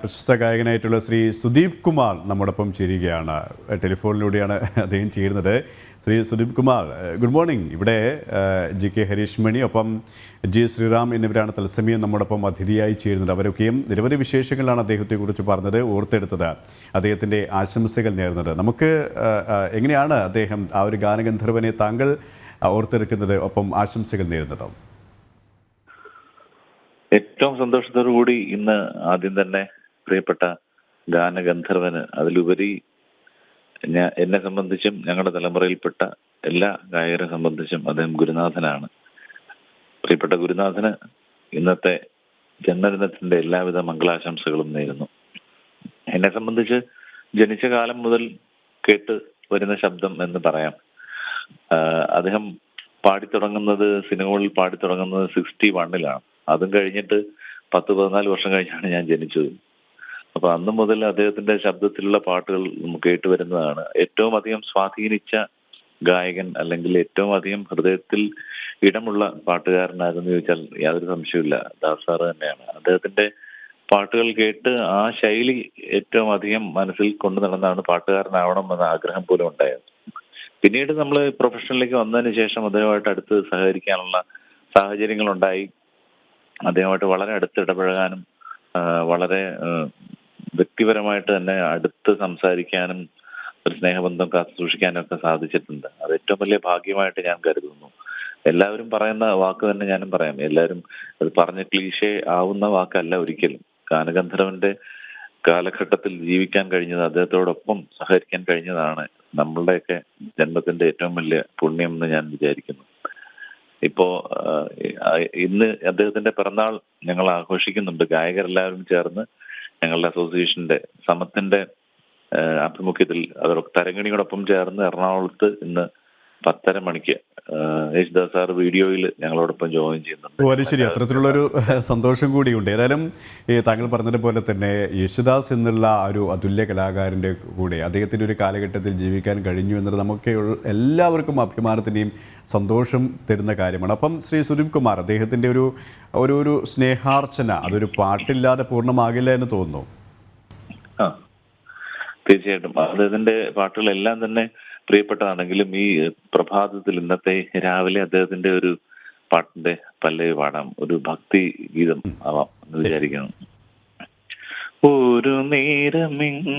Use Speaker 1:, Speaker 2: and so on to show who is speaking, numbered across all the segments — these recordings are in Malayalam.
Speaker 1: പ്രശസ്ത ഗായകനായിട്ടുള്ള ശ്രീ സുദീപ് കുമാർ നമ്മോടൊപ്പം ചേരുകയാണ്. ടെലിഫോണിലൂടെയാണ് അദ്ദേഹം ചേരുന്നത്. Shri Sudeep Kumar good morning. ഇവിടെ ജി കെ ഹരീഷ് മണി ഒപ്പം ജി ശ്രീറാം എന്നിവരാണ് തത്സമയം നമ്മോടൊപ്പം അതിഥിയായി ചേരുന്നത്. അവരൊക്കെയും നിരവധി വിശേഷങ്ങളാണ് അദ്ദേഹത്തെക്കുറിച്ച് പറഞ്ഞത് ഓർത്തെടുത്തത് അദ്ദേഹത്തിന്റെ ആശംസകൾ നേർന്നത്. നമുക്ക് എങ്ങനെയാണ് അദ്ദേഹം ആ ഒരു ഗാനഗന്ധർവനെ താങ്കൾ ഓർത്തെടുക്കുന്നത്? ഒപ്പം ആശംസകൾ നേരുന്നത്?
Speaker 2: ഏറ്റവും സന്തോഷത്തോടു കൂടി ഇന്ന് ആദ്യം തന്നെ പ്രിയപ്പെട്ട ഗാനഗന്ധർവന് അതിലുപരി ഞാൻ എന്നെ സംബന്ധിച്ചും ഞങ്ങളുടെ തലമുറയിൽപ്പെട്ട എല്ലാ ഗായകരെ സംബന്ധിച്ചും അദ്ദേഹം ഗുരുനാഥനാണ്. പ്രിയപ്പെട്ട ഗുരുനാഥന് ഇന്നത്തെ ജന്മദിനത്തിന്റെ എല്ലാവിധ മംഗളാശംസകളും നേരുന്നു. എന്നെ സംബന്ധിച്ച് ജനിച്ച കാലം മുതൽ കേട്ട് വരുന്ന ശബ്ദം എന്ന് പറയാം. അദ്ദേഹം പാടിത്തുടങ്ങുന്നത് സിനിമകളിൽ പാടിത്തുടങ്ങുന്നത് സിക്സ്റ്റി വണ്ണിലാണ്. അതും കഴിഞ്ഞിട്ട് പത്ത് പതിനാല് വർഷം കഴിഞ്ഞാണ് ഞാൻ ജനിച്ചത്. അപ്പൊ അന്ന് മുതൽ അദ്ദേഹത്തിന്റെ ശബ്ദത്തിലുള്ള പാട്ടുകൾ നമുക്ക് കേട്ട് വരുന്നതാണ്. ഏറ്റവും അധികം സ്വാധീനിച്ച ഗായകൻ അല്ലെങ്കിൽ ഏറ്റവും അധികം ഹൃദയത്തിൽ ഇടമുള്ള പാട്ടുകാരനായിരുന്നു ചോദിച്ചാൽ യാതൊരു സംശയമില്ല ദാസാർ തന്നെയാണ്. അദ്ദേഹത്തിന്റെ പാട്ടുകൾ കേട്ട് ആ ശൈലി ഏറ്റവും അധികം മനസ്സിൽ കൊണ്ടു നടന്നാണ് പാട്ടുകാരനാവണം എന്ന ആഗ്രഹം പോലും ഉണ്ടായത്. പിന്നീട് നമ്മൾ പ്രൊഫഷനിലേക്ക് വന്നതിന് ശേഷം അദ്ദേഹമായിട്ട് അടുത്ത് സഹകരിക്കാനുള്ള സാഹചര്യങ്ങൾ ഉണ്ടായി അദ്ദേഹമായിട്ട് വളരെ അടുത്ത് ഇടപഴകാനും വളരെ വ്യക്തിപരമായിട്ട് തന്നെ അടുത്ത് സംസാരിക്കാനും ഒരു സ്നേഹബന്ധം കാത്തു സൂക്ഷിക്കാനും ഒക്കെ സാധിച്ചിട്ടുണ്ട്. അത് ഏറ്റവും വലിയ ഭാഗ്യമായിട്ട് ഞാൻ കരുതുന്നു. എല്ലാവരും പറയുന്ന വാക്ക് തന്നെ ഞാനും പറയാം. എല്ലാവരും അത് പറഞ്ഞ ക്ലീശേ ആവുന്ന വാക്കല്ല ഒരിക്കലും. ഗാനഗന്ധർവന്റെ കാലഘട്ടത്തിൽ ജീവിക്കാൻ കഴിഞ്ഞത് അദ്ദേഹത്തോടൊപ്പം സഹകരിക്കാൻ കഴിഞ്ഞതാണ് നമ്മളുടെയൊക്കെ ജന്മത്തിന്റെ ഏറ്റവും വലിയ പുണ്യം എന്ന് ഞാൻ വിചാരിക്കുന്നു. ഇപ്പോ ഇന്ന് അദ്ദേഹത്തിന്റെ പിറന്നാൾ ഞങ്ങൾ ആഘോഷിക്കുന്നുണ്ട്. ഗായകരെല്ലാവരും ചേർന്ന് ഞങ്ങളുടെ അസോസിയേഷന്റെ സമത്തിന്റെ ആഭിമുഖ്യത്തിൽ അവർ തരങ്ങിണിയോടൊപ്പം ചേർന്ന് എറണാകുളത്ത് ഇന്ന് പത്തര മണിക്ക് യേശുദാസ് സാർ വീഡിയോയിൽ ഞങ്ങളോടൊപ്പം ജോയിൻ ചെയ്യുന്നുണ്ട്.
Speaker 1: ശരി ശരി. അത്തരത്തിലുള്ളൊരു സന്തോഷം കൂടിയുണ്ട്. ഏതായാലും ഈ താങ്കൾ പറഞ്ഞതുപോലെ തന്നെ യേശുദാസ് എന്നുള്ള ഒരു അതുല്യ കലാകാരന്റെ കൂടെ അദ്ദേഹത്തിന്റെ ഒരു കാലഘട്ടത്തിൽ ജീവിക്കാൻ കഴിഞ്ഞു എന്നത് നമുക്ക് എല്ലാവർക്കും അഭിമാനത്തിന്റെയും സന്തോഷം തരുന്ന കാര്യമാണ്. അപ്പം ശ്രീ സുനിൽ കുമാർ അദ്ദേഹത്തിന്റെ ഒരു ഒരു ഒരു സ്നേഹാർച്ചന അതൊരു പാട്ടില്ലാതെ പൂർണമാകില്ല എന്ന് തോന്നുന്നു.
Speaker 2: ആ തീർച്ചയായിട്ടും. അദ്ദേഹത്തിന്റെ പാട്ടുകളെല്ലാം തന്നെ പ്രിയപ്പെട്ടതാണെങ്കിലും ഈ പ്രഭാതത്തിൽ ഇന്നത്തെ രാവിലെ അദ്ദേഹത്തിന്റെ ഒരു പാട്ടിന്റെ പല്ലവി പാടാം ഒരു ഭക്തി ഗീതം ആവാം എന്ന് വിചാരിക്കണം ഒരു നേരമെങ്കിലും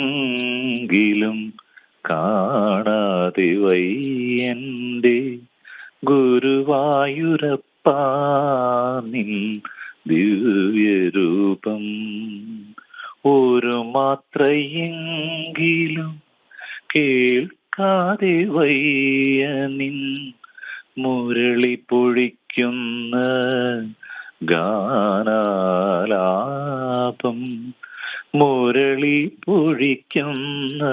Speaker 2: കാണാതെ വയ്യന്റെ ഗുരുവായൂരപ്പാനിൻ ദിവ്യരൂപം ഒരു മാത്രയെങ്കിലും കേൾക്കാതെ വയ്യ നിൻ മുരളി പൊഴിക്കുന്ന ഗാനാലാപം. മുരളി പൊഴിക്കുന്ന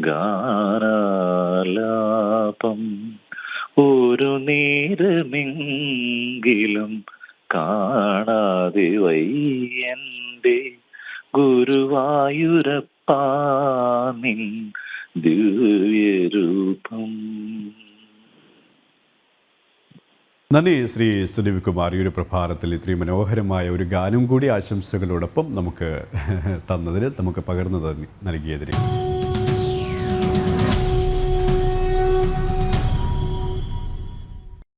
Speaker 2: ഗാനാലാപം. ഒരു നേരമെങ്കിലും കാണാതെ വയ്യന്റെ ഗുരുവായൂരപ്പാ നിൻ ദിവ്യരൂപം
Speaker 1: നന്ദി ശ്രീ സുദീപ് കുമാർ. ഈ ഒരു പ്രഭാതത്തിൽ ഇത്രയും മനോഹരമായ ഒരു ഗാനം കൂടി ആശംസകളോടൊപ്പം നമുക്ക് തന്നതിന് നമുക്ക് പകർന്നു നൽകിയതിന്.